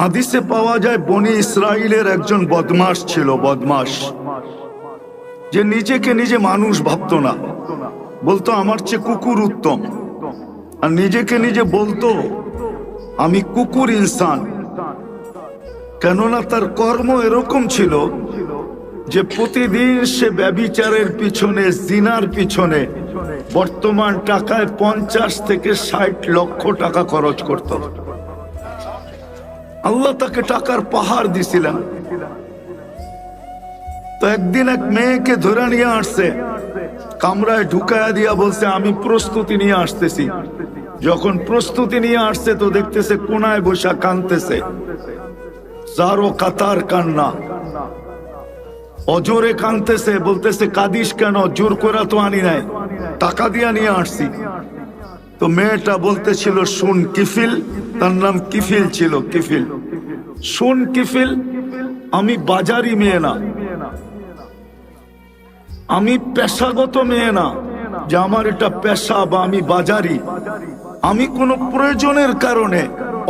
হাদিসে পাওয়া যায়, বনি ইসরায়েলের একজন বদমাস ছিল বদমাস যে নিজেকে নিজে মানুষ ভাবতো না। বলতো, আমার চেয়ে কুকুর উত্তম। আর নিজেকে নিজে বলতো, আমি কুকুর ইনসান। কেননা তার কর্ম এরকম ছিল যে প্রতিদিন সে ব্যবিচারের পিছনে, জিনার পিছনে বর্তমান টাকায় পঞ্চাশ থেকে ষাট লক্ষ টাকা খরচ করত। আল্লাহ তাকে টাকার পাহাড় দিছিলেন। তো একদিন এক মেয়েকে ধরে নিয়ে আসছে, কামরায় ঢুকায়া দিয়া বলছে, আমি প্রস্তুতি নিয়ে আসতেছি। যখন প্রস্তুতি নিয়ে আসছে তো দেখতেছে কোনায় বসা কানতেছে যারো কাতার কান্না। অজোরে কানতেছে বলতেছে, কাদিস কেন? জোর করা তো আনি নাই। টাকা দিয়া নিয়ে আসছি। তো মেয়েটা বলতেছিল, শুন, কিফিল তার নাম কিফিল ছিল, কিফিল। শোন কিফিল, আমি বাজারি মেয়ে না। আমি পেশাগত মেয়ে না, যে আমার এটা পেশা বা আমি বাজারি। আমি কোনো প্রয়োজনের কারণে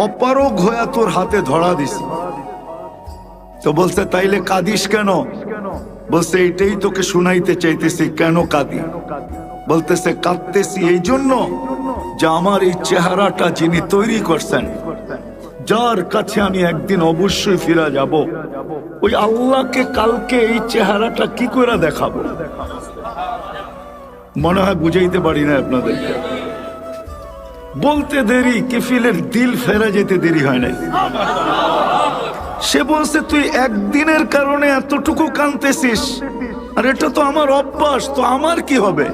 অপারগ হয়ে তোর হাতে ধরা দিছি। তো বলছে, তাইলে কাঁদিস কেন? বলছে এটাই তোকে শুনাইতে চাইতেছি, কেন কাঁদি? বলতেছে, কাঁদতেছি এই জন্য আমার এই চেহারাটা যিনি তৈরি করছেন, যার কাছে আমি একদিন অবশ্যই ফিরা যাব। ওই আল্লাহকে কালকে এই চেহারাটা কি করে দেখাবো? মনে হয় বুঝাইতে পারি না আপনাদের বলতে দেরি, কিফিলের দিল ফেরা যেতে দেরি হয় নাই। সে বলছে, তুই একদিনের কারণে এতটুকু কানতেছিস আর এটা তো আমার অভ্যাস, তো আমার কি হবে?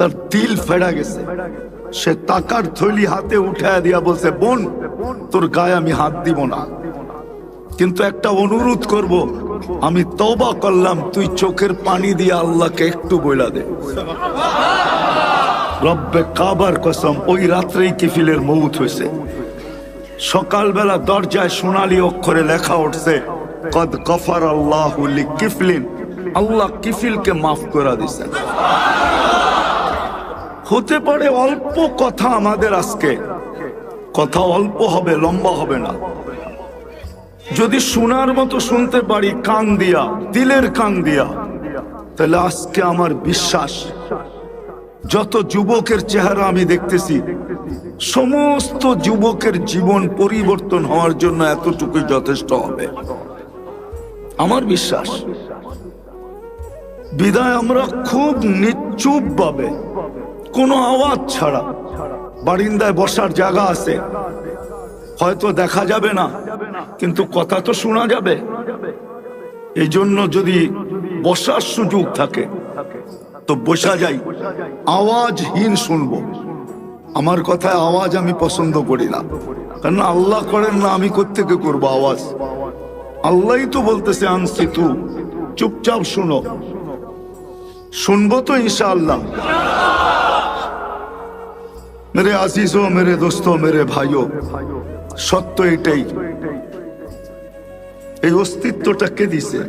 তার তিল ফেড়া গেছে। সে টাকার থলি হাতে উঠায় দিয়া বলছে, বোন, তোর গায়ে আমি হাত দিব না। কিন্তু একটা অনুরোধ করব, আমি তবা করলাম, তুই চোখের পানি দিয়ে আল্লাহকে একটু বইলা দে। রব্বে কাবার কসম, ওই রাত্রেই কিফিলের মৌত হয়েছে। সকালবেলা দরজায় সোনালি অক্ষরে লেখা উঠছে, কদ কফার আল্লাহ কিফলিন আল্লাহ কিফিলকে মাফ করে দিছেন। হতে পারে অল্প কথা আমাদের আজকে। কথা অল্প হবে, লম্বা হবে না। যদি শোনার মতো শুনতে পারি, কান দিয়া, দিলের কান দিয়া, তাহলে আজকে আমার বিশ্বাস। যত যুবকের চেহারা আমি দেখতেছি, সমস্ত যুবকের জীবন পরিবর্তন হওয়ার জন্য এতটুকুই যথেষ্ট হবে। আমার বিশ্বাস, বিদায় আমরা খুব নিচুপ ভাবে কোনো আওয়াজ ছাড়া। বারিন্দায় বসার জায়গা আছে। হয়তো দেখা যাবে না, কিন্তু কথা তো শোনা যাবে। এই জন্য যদি বসার সুযোগ থাকে, তো বসা যাই। আওয়াজহীন শুনব। আমার কথায় আওয়াজ আমি পছন্দ করি না। কারণ আল্লাহ করেন না, আমি কোথেকে করব আওয়াজ? আল্লাহই তো বলতেছে আনছি তু চুপচাপ শুনো। শুনব তো ইনশাআল্লাহ। মেরে আজিজো মেরে দোস্ত মেরে ভাইও সত্য এটাই এই অস্তিত্বটা কে দিছে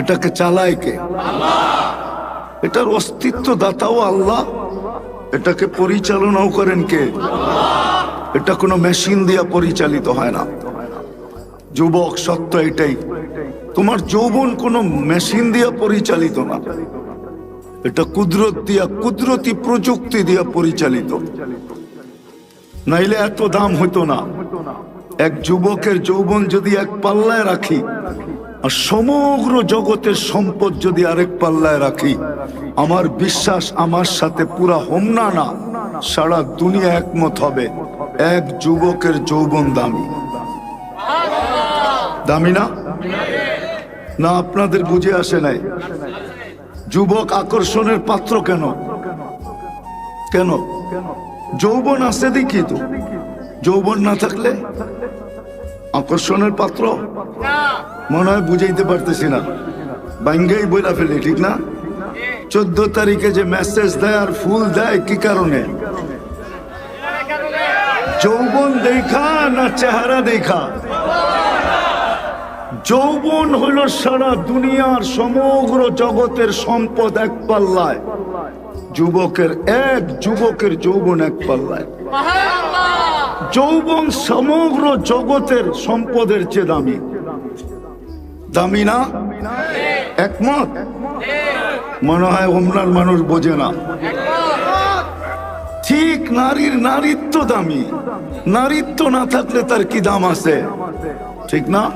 এটাকে চালায় কে এটার অস্তিত্ব দাতাও আল্লাহ এটাকে পরিচালনাও করেন কে এটা কোনো মেশিন দিয়া পরিচালিত হয় না যুবক সত্য এটাই তোমার যৌবন কোনো মেশিন দিয়া পরিচালিত না এটা কুদরত দিয়া, কুদরতি প্রযুক্তি দিয়া পরিচালিত। নাইলে এত দাম হইতো না। এক যুবকের যৌবন যদি এক পাল্লায় রাখি, আর সমগ্র জগতের সম্পদ যদি আরেক পাল্লায় রাখি, আমার বিশ্বাস আমার সাথে পুরা হোমনা না, সারা দুনিয়া একমত হবে। এক যুবকের যৌবন দামি। দামি না? না, আপনাদের বুঝে আসে নাই। যুবক আকর্ষণের পাত্র কেন? কেন? যৌবন আছে দেখি তো। যৌবন না থাকলে আকর্ষণের পাত্র মনে হয় বুঝাইতে পারতেছি না। বাঙ্গাই বইলা ফেলি, ঠিক না? চোদ্দ তারিখে যে মেসেজ দেয় আর ফুল দেয়, কি কারণে? যৌবন দেখা না চেহারা দেখা? যৌবন হলো সারা দুনিয়ার সমগ্র জগতের সম্পদ এক পাল্লায়। যুবকের এক, যুবকের যৌবন এক পাল্লায়। যৌবন সমগ্র জগতের সম্পদের চেয়ে দামি। দামি না? একমত? মনে হয় ওমরার মানুষ বোঝে না। ঠিক নারীর নারীত্ব দামি। নারীত্ব না থাকলে তার কি দাম আছে? ঠিক না?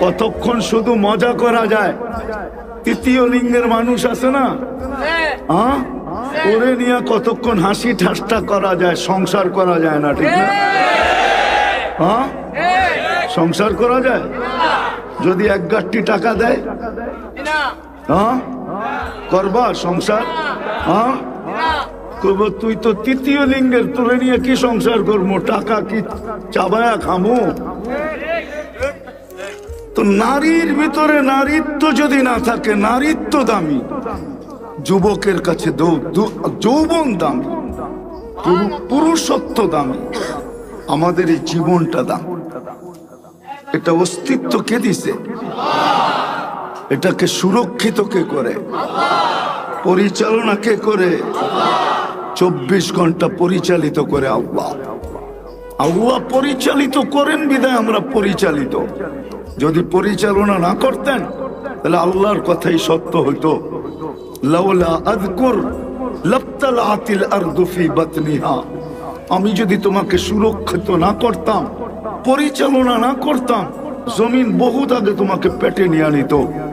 কতক্ষণ শুধু মজা করা যায়? তৃতীয় লিঙ্গের মানুষ আছে না? হ্যাঁ। ওরে নিয়ে কতক্ষণ হাসি ঠাসটা করা যায় সংসার করা যায় না ঠিক না? হ্যাঁ। সংসার করা যায়? যদি এক গাঠটি টাকা দেয়? হ্যাঁ করবা সংসার? হ্যাঁ কইব তুই তো তৃতীয় লিঙ্গের তোরে নিয়ে কি সংসার করব? টাকা কি চাবায়া খামু? তো নারীর ভিতরে নারীত্ব যদি না থাকে, নারীত্ব দামি। যুবকের কাছে যৌবন দামি। পুরুষত্ব দামি। আমাদের এই জীবনটা দাম। এটা অস্তিত্ব কে দিছে? এটাকে সুরক্ষিত কে করে? পরিচালনা কে করে? চব্বিশ ঘণ্টা পরিচালিত করে আল্লাহ। আল্লাহ পরিচালিত করেন বিদায় আমরা পরিচালিত। যদি পরিচালনা না করতেন, তাহলে আল্লাহর কথাই সত্য হইতো। লাউলা ফি বাতনিহা। আমি যদি তোমাকে সুরক্ষিত না করতাম, পরিচালনা না করতাম, জমিন বহুত আগে তোমাকে পেটে নিয়ে আনিত।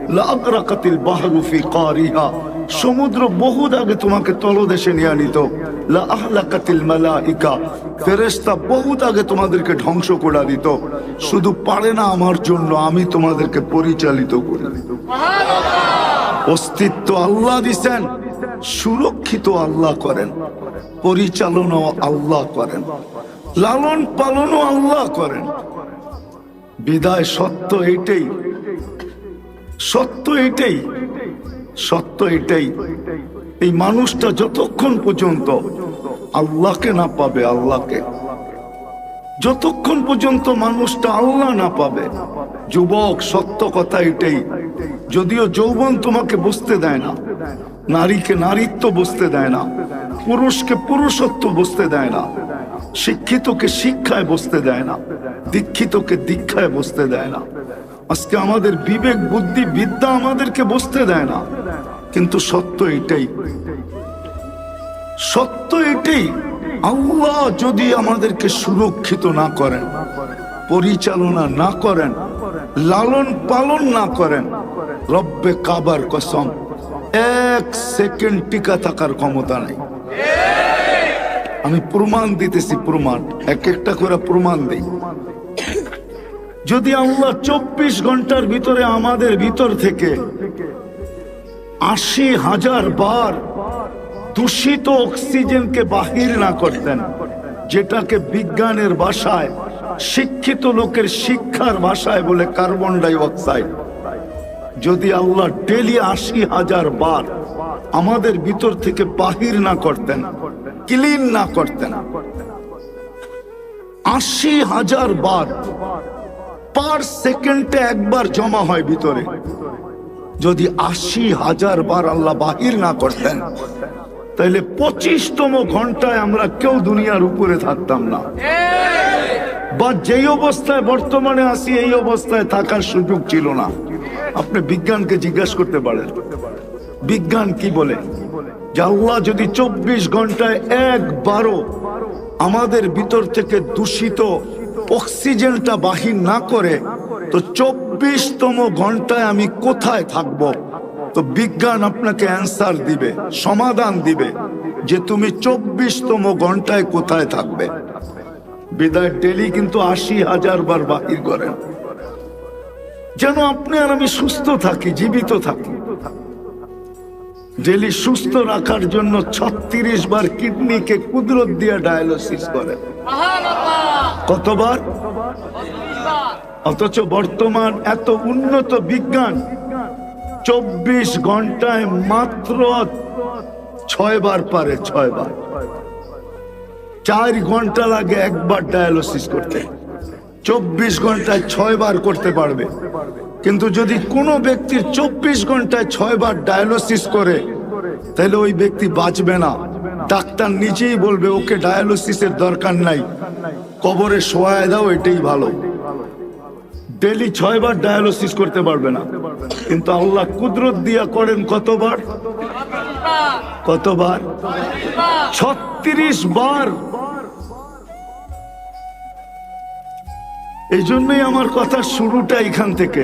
লাগরাকাতিল বাহরু ফি কারিহা। সমুদ্র বহুত আগে তোমাকে তলদেশে নিয়ে আনিত। লা ফেরেশতা বহুত আগে তোমাদেরকে ধ্বংস করে দিত। শুধু পারে না আমার জন্য আমি তোমাদেরকে পরিচালিত করি। অস্তিত্ব আল্লাহ দিছেন, সুরক্ষিত আল্লাহ করেন, পরিচালনাও আল্লাহ করেন, লালন পালনও আল্লাহ করেন। বিদায় সত্য এটাই সত্য এটাই। সত্য এটাই। এই মানুষটা যতক্ষণ পর্যন্ত আল্লাহকে না পাবে, আল্লাহকে। যতক্ষণ পর্যন্ত মানুষটা আল্লাহ না পাবে, যুবক, সত্য কথা এটাই। যদিও যৌবন তোমাকে বুঝতে দেয় না, নারীকে নারীত্ব বুঝতে দেয় না, পুরুষকে পুরুষত্ব বুঝতে দেয় না, শিক্ষিতকে শিক্ষায় বসতে দেয় না, দীক্ষিতকে দীক্ষায় বসতে দেয় না। আজকে আমাদের বিবেক, বুদ্ধি, বিদ্যা আমাদেরকে বসতে দেয় না। কিন্তু সত্য এটাই। সত্য এটাই। আল্লাহ যদি আমাদেরকে সুরক্ষিত না করেন, পরিচালনা না করেন, লালন পালন না করেন, রব্বে কাবার কসম, এক সেকেন্ড টিকা থাকার ক্ষমতা নাই। আমি প্রমাণ দিতেছি প্রমাণ, এক একটা করে প্রমাণ দিই। যদি আল্লাহ চব্বিশ ঘণ্টার ভিতরে আমাদের ভিতর থেকে আশি হাজার বার দূষিত অক্সিজেনকে বাহির না করতেন, যেটাকে বিজ্ঞানের ভাষায়, শিক্ষিত লোকের শিক্ষার ভাষায় বলে কার্বন ডাই অক্সাইড যদি আল্লাহ ডেলি আশি হাজার বার আমাদের ভিতর থেকে বাহির না করতেন, ক্লিন না করতেন, আশি হাজার বার পার সেকেন্ডে একবার জমা হয় ভিতরে। যদি আশি হাজার বার আল্লাহ বাহির না করতেন, তাহলে পঁচিশতম ঘন্টায় আমরা কেউ দুনিয়ার উপরে থাকতাম না। বা যেই অবস্থায় বর্তমানে আসি এই অবস্থায় থাকার সুযোগ ছিল না। আপনি বিজ্ঞানকে জিজ্ঞাসা করতে পারেন। বিজ্ঞান কি বলে? যে আল্লাহ যদি চব্বিশ ঘন্টায় একবারও আমাদের ভিতর থেকে দূষিত অক্সিজেনটা বাহির না করে, তো চব্বিশতম ঘন্টায় আমি কোথায় থাকব? তো বিজ্ঞান আপনাকে অ্যান্সার দিবে, সমাধান দিবে যে তুমি চব্বিশতম ঘন্টায় কোথায় থাকবে। বিদায় ডেলি কিন্তু আশি হাজার বার বাহির করেন। যেন আপনি আর আমি সুস্থ থাকি, জীবিত থাকি। ডেলি সুস্থ রাখার জন্য ছত্রিশ বার কিডনিকে কুদরত দিয়ে ডায়ালিসিস করে কতবার? অথচ বর্তমান এত উন্নত বিজ্ঞান, চব্বিশ ঘন্টায় মাত্র ছয় বার পারে, ছয় বার। চার ঘণ্টা লাগে একবার ডায়ালিসিস করতে। চব্বিশ ঘন্টায় ছয় বার করতে পারবে। কিন্তু যদি কোনো ব্যক্তির চব্বিশ ঘন্টায় ছয় বার ডায়ালিসিস করে, তাহলে ওই ব্যক্তি বাঁচবে না। ডাক্তার নিজেই বলবে, ওকে ডায়ালিসিসের দরকার নাই। কবরে শোয়ায় দাও, এটাই ভালো। ডেলি ছয়বার ডায়ালিসিস করতে পারবে না। কিন্তু আল্লাহ কুদরত দিয়া করেন কতবার? কতবার? ছত্রিশ বার। এই জন্যই আমার কথা শুরুটা এখান থেকে,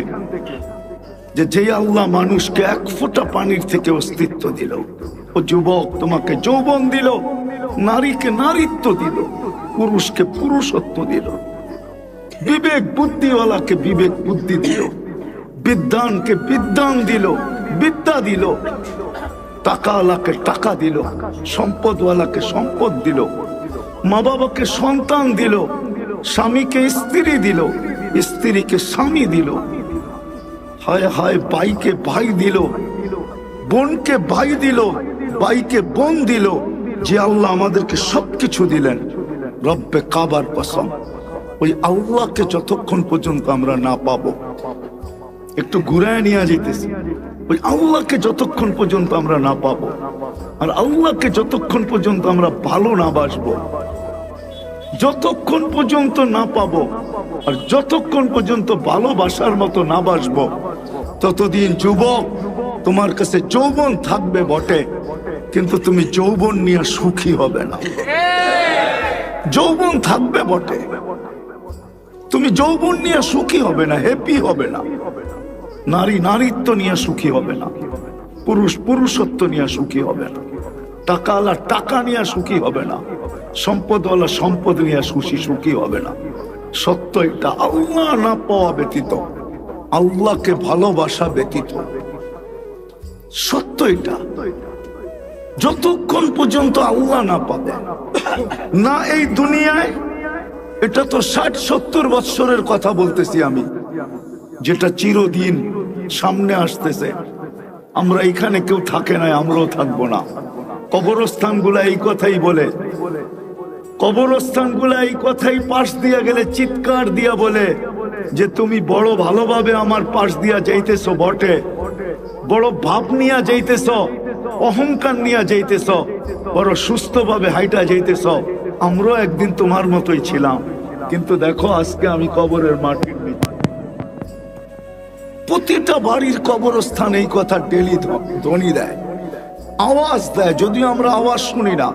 যে যে আল্লাহ মানুষকে এক ফোঁটা পানির থেকে অস্তিত্ব দিল, ও যুবক তোমাকে যৌবন দিল। নারীকে নারীত্ব দিল, পুরুষকে পুরুষত্ব দিল। বিবেক বুদ্ধিওয়ালাকে বিবেক বুদ্ধি দিল বিদ্যানকে বিদ্যান দিল, বিদ্যা দিল, টাকাওয়ালাকে টাকা দিল, সম্পদওয়ালাকে সম্পদ দিল মা বাবাকে সন্তান দিল, স্বামীকে স্ত্রী দিল, স্ত্রীকে স্বামী দিল। হায় হায় ভাইকে ভাই দিল, বোনকে ভাই দিল, ভাইকে বোন দিল। যে আল্লাহ আমাদেরকে সবকিছু দিলেন, রব্বে কাবার কসম। ওই আল্লাহকে যতক্ষণ পর্যন্ত আমরা না পাবো, একটু ঘুরায় নিয়ে যেতেছি ওই আল্লাহকে যতক্ষণ পর্যন্ত আমরা না পাবো, আর আল্লাহকে যতক্ষণ পর্যন্ত আমরা ভালো না বাসবো, যতক্ষণ পর্যন্ত না পাবো, আর যতক্ষণ পর্যন্ত ভালোবাসার মতো না বাসবো, ততদিন যুবক তোমার কাছে যৌবন থাকবে বটে। কিন্তু তুমি যৌবন নিয়ে সুখী হবে না। যৌবন থাকবে বটে। তুমি যৌবন নিয়ে সুখী হবে না হ্যাপি হবে না। নারী নারীত্ব নিয়ে সুখী হবে না। পুরুষ পুরুষত্ব নিয়ে সুখী হবে না। টাকাওয়ালা টাকা নিয়ে সুখী হবে না। সম্পদওয়ালা সম্পদ নিয়ে সুখী সুখী হবে না। সত্য এটা আল্লাহ না পাওয়া ব্যতীত। আল্লাহকে ভালোবাসা ব্যতীত। সত্য এটা। যতক্ষণ পর্যন্ত আল্লাহ না পাবে, না এই দুনিয়ায়, এটা তো ষাট, সত্তর বৎসরের কথা বলতেছি আমি, যেটা চিরদিন সামনে আসতেছে। আমরা এখানে কেউ থাকে না আমরাও থাকব না। কবরস্থান এই কথাই বলে। কবরস্থান এই কথাই পাশ দিয়া গেলে, চিৎকার দিয়া বলে যে, তুমি বড় ভালোভাবে আমার পাশ দিয়া যাইতেছ বটে। বড় ভাব নিয়া যাইতেছ। অহংকার নিয়া যাইতেছ, বড় সুস্থভাবে হাইটা যাইতেছ। আমরাও একদিন তোমার মতোই ছিলাম। কিন্তু দেখো, আজকে আমি কবরের নিচে। প্রতিটা বাড়ির কবরস্থান এই কথা ডেলি ধ্বনি দেয়, আওয়াজ দেয়। যদিও আমরা আওয়াজ শুনি না,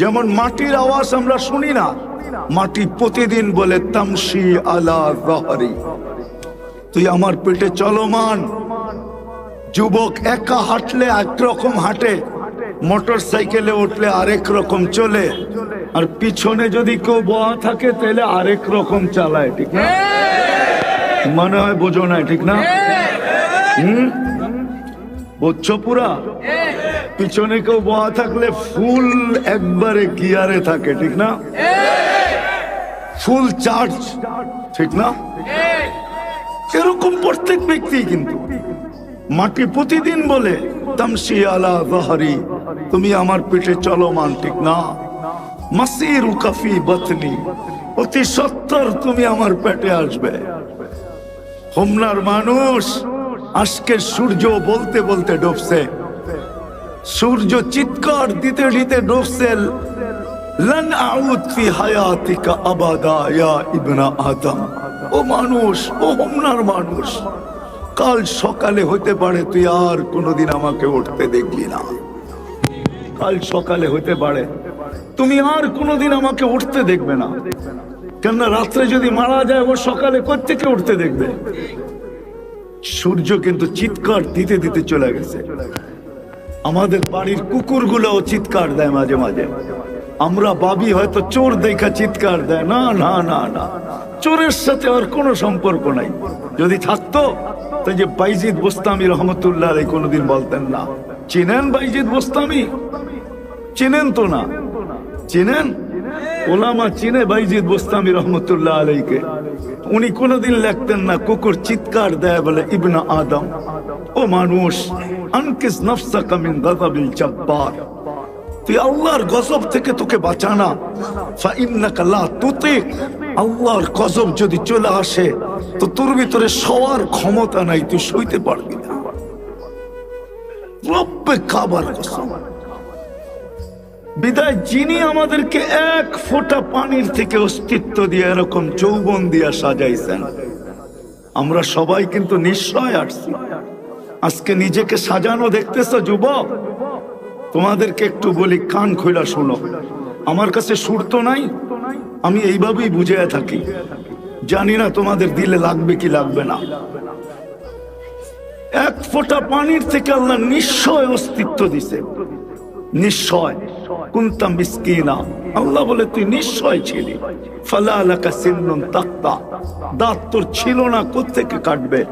যেমন মাটির আওয়াজ আমরা শুনি না, মাটি প্রতিদিন বলে তামসি আলা রহরি তুই আমার পেটে চলমান। যুবক একা হাঁটলে একরকম হাঁটে মোটর সাইকেলে উঠলে আরেক রকম চলে, আর পিছনে যদি কেউ বয়া থাকে তাহলে আরেক রকম চালায়, ঠিক না? মনে হয় বোঝো না ঠিক না? হুম? বুঝছ পুরা? পিছনে কেউ বয়া থাকলে ফুল একবারে গিয়ারে থাকে, ঠিক না? ফুল চার্জ, ঠিক না? এরকম প্রত্যেক ব্যক্তি কিন্তু। মাটি প্রতিদিন বলে, তামসি আলা বাহারি, তুমি আমার পেটে চলমান, ঠিক না? মাসির কাফি বতনি, অতি সত্তর তুমি আমার পেটে আসবে। হোমনার মানুষ আজকে সূর্য বলতে বলতে ডুবছে। সূর্য চিৎকার দিতে দিতে ডুবছে। লন আউদ ফি হায়াতিকা আবাদা ইয়া ইবনা আদম। ও মানুষ, ও হোমনার মানুষ কাল সকালে হতে পারে তুই আর কোনোদিন আমাকে উঠতে দেখবি না। কাল সকালে হতে পারে তুমি আর কোনোদিন আমাকে উঠতে দেখবে না। কেননা রাত্রে যদি মারা যায়, ও সকালে কোথেকে উঠতে দেখবে? সূর্য কিন্তু চিৎকার দিতে দিতে চলে গেছে। আমাদের বাড়ির কুকুরগুলোও চিৎকার দেয় মাঝে মাঝে। আমরা বাবি হয়তো চোর দেখা চিৎকার দেয়। না না না না। চোরের সাথে আর কোনো সম্পর্ক নাই। যদি থাকতো তাই যে বাইজিদ বোস্তামি রহমতুল্লাহ আলাই কোনোদিন বলতেন না। চিনেন বাইজিদ বোস্তামি? চিনেন তো না। চিনেন? ওলামা চিনে বাইজিদ বোস্তামি রহমতুল্লাহ আলাইকে। উনি কোনোদিন লেখতেন না, কুকুর চিৎকার দেয় বলে, ইবনা আদম, ও মানুষ, আনকিস নফসাকা মিন গাযাবিল জব্বার। তুই আল্লাহর গজব থেকে তোকে বাঁচানা। ফাইন্নাকা লা তুতিক। আল্লাহর গজব যদি চলে আসে, তো তোর ভিতরে সবার ক্ষমতা নাই, তুই সইতে পারবি না। রব্বে কাবার কসম। বিদায়, যিনি আমাদেরকে এক ফোঁটা পানির থেকে অস্তিত্ব দিয়ে এরকম যৌবন দিয়া সাজাইছেন, আমরা সবাই কিন্তু নিশ্চয় আসছি। আজকে নিজেকে সাজানো দেখতেছ, যুবক? তোমাদেরকে একটু বলি, কান খোলা শোনো। আমার কাছে সুর তো নাই আমি এইভাবেই বুঝে থাকি। জানি না তোমাদের দিলে লাগবে কি লাগবে না। এক ফোঁটা পানির থেকে আল্লাহ নিশ্চয় অস্তিত্ব দিছে। নিশ্চয়। বলে, তুই নিশ্চয় ছিলি। ফালা আলাকা তোর ছিল না, কোত্থেকে কাটবে?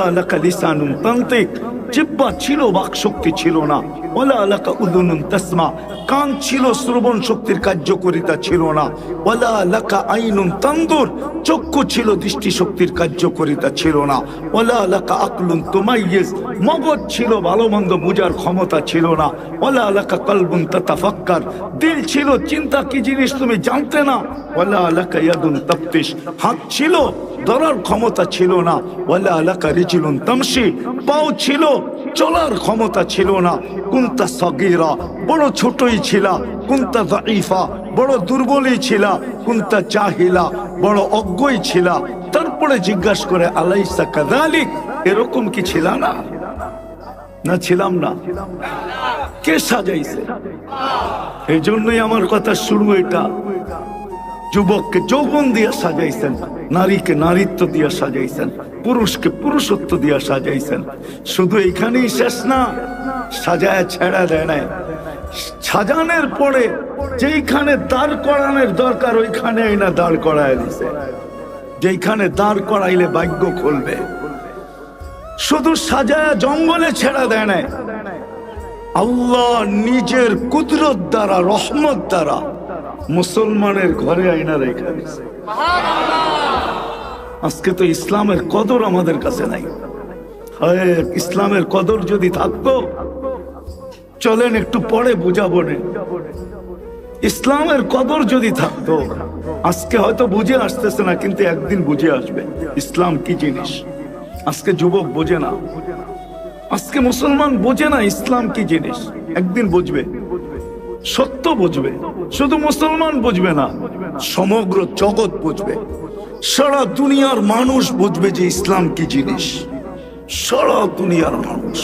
আলাকা জিব্বা ছিল বাক শক্তি ছিল না। ওলা আলাকা উদুনুন তাসমা, কান ছিল, শ্রবণ শক্তির কার্যকরিতা ছিল না। ওলা আলাকা আইনুন তান্দুর, চক্ষু ছিল, দৃষ্টি শক্তির কার্যকরিতা ছিল না। ওলা আলাকা আকলুন তুমাইয়েজ, মগজ ছিল ভালো মন্দ বুঝার ক্ষমতা ছিল না। ওলা আলাকা কলবুন তাতাফাক্কার, দিল ছিল, চিন্তা কি জিনিস তুমি জানতে না। ওলা আলাকা ইয়াদুন তাফতিশ, হাত ছিল, ধরার ক্ষমতা ছিল না। ওয়ালা আলাকা রিজিলুন তামশি, পাও ছিল চলার ক্ষমতা ছিল না। কুন্তা সগিরা, বড় ছোটই ছিল। কুন্তা দাইফা বড় দুর্বলই ছিল। কুন্তা চাহিলা বড় অজ্ঞই ছিল। তারপরে জিজ্ঞাসা করে, আলাইসা কাদালিক এরকম কি ছিল না? না, ছিলাম না। কে সাজাইছে? এই জন্যই আমার কথা শুরু এটা। যুবককে যৌবন দিয়ে সাজাইছেন। নারীকে নারীত্ব দিয়া সাজাইছেন, পুরুষকে পুরুষত্ব দিয়া সাজাইছেন। শুধু এখানেই শেষ না, সাজায় ছেড়া দেয় নাই। সাজানের পরে যেইখানে দাঁড় করানোর দরকার ওইখানে না দাঁড় করায় দিছে। যেইখানে দাঁড় করাইলে ভাগ্য খুলবে। শুধু সাজায় জঙ্গলে ছেড়া দেয় নাই। আল্লাহ নিজের কুদরত দ্বারা, রহমত দ্বারা মুসলমানের ঘরে আইনা রেখে দিছে। আজকে তো ইসলামের কদর আমাদের কাছে নাই। ইসলামের কদর যদি থাকতো, চলেন একটু পরে বুঝাবো ইসলামের কদর যদি থাকতো, আজকে হয়তো বুঝে আসতেছে না, কিন্তু একদিন বুঝে আসবে, ইসলাম কি জিনিস? আজকে যুবক বোঝে না। আজকে মুসলমান বোঝে না ইসলাম কি জিনিস। একদিন বুঝবে। সত্য বুঝবে। শুধু মুসলমান বুঝবে না, সমগ্র জগৎ বুঝবে। সারা দুনিয়ার মানুষ বুঝবে যে ইসলাম কি জিনিস। সারা দুনিয়ার মানুষ।